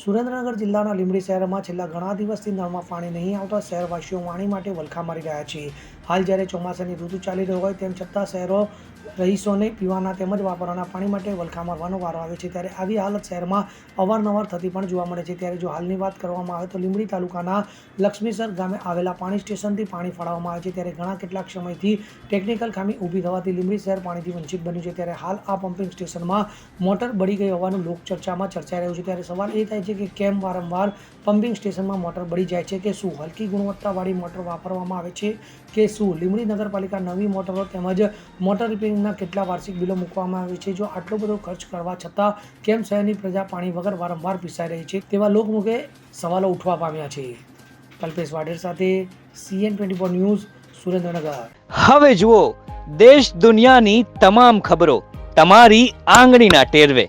સુરેન્દ્રનગર જિલ્લાના લીંબડી શહેરમાં છેલ્લા ઘણા દિવસથી નળમાં પાણી નહીં આવતા શહેરવાસીઓ પાણી માટે વલખા મારી રહ્યા છે. હાલ જ્યારે ચોમાસાની ઋતુ ચાલી રહી હોય તેમ છતાં શહેરો રહીશોને પીવાના તેમજ વાપરવાના પાણી માટે વલખા મારવાનો વારો આવે છે. ત્યારે આવી હાલત શહેરમાં અવારનવાર થતી પણ જોવા મળે છે. ત્યારે જો હાલની વાત કરવામાં આવે તો લીંબડી તાલુકાના લક્ષ્મીસર ગામે આવેલા પાણી સ્ટેશનથી પાણી ફાળવવામાં આવે છે. ત્યારે ઘણા કેટલાક સમયથી ટેકનિકલ ખામી ઊભી થવાથી લીંબડી શહેર પાણીથી વંચિત બન્યું છે. ત્યારે હાલ આ પમ્પિંગ સ્ટેશનમાં મોટર બળી ગઈ હોવાનું લોકચર્ચામાં ચર્ચાઈ રહ્યું છે. ત્યારે સવાલ એ થાય છે કે કેમ વારંવાર પમ્પિંગ સ્ટેશનમાં મોટર બળી જાય છે કે શું હલકી ગુણવત્તાવાળી મોટર વાપરવામાં આવે છે કે શું લીમડી નગરપાલિકા નવી મોટરો તેમજ મોટર રિપેરિંગના કેટલા વાર્ષિક બિલો મૂકવામાં આવે છે? જો આટલો બધો ખર્ચ કરવા છતાં કેમ શહેરની પ્રજા પાણી વગર વારંવાર પીસાઈ રહી છે? તેવા લોકમુખે સવાલો ઉઠવા પામ્યા છે. કલ્પેશ વાઢેર સાથે CN twenty four news, Surendranagar. હવે જુઓ, દેશ દુનિયાની તમામ ખબરો, તમારી આંગળીના ટેરવે.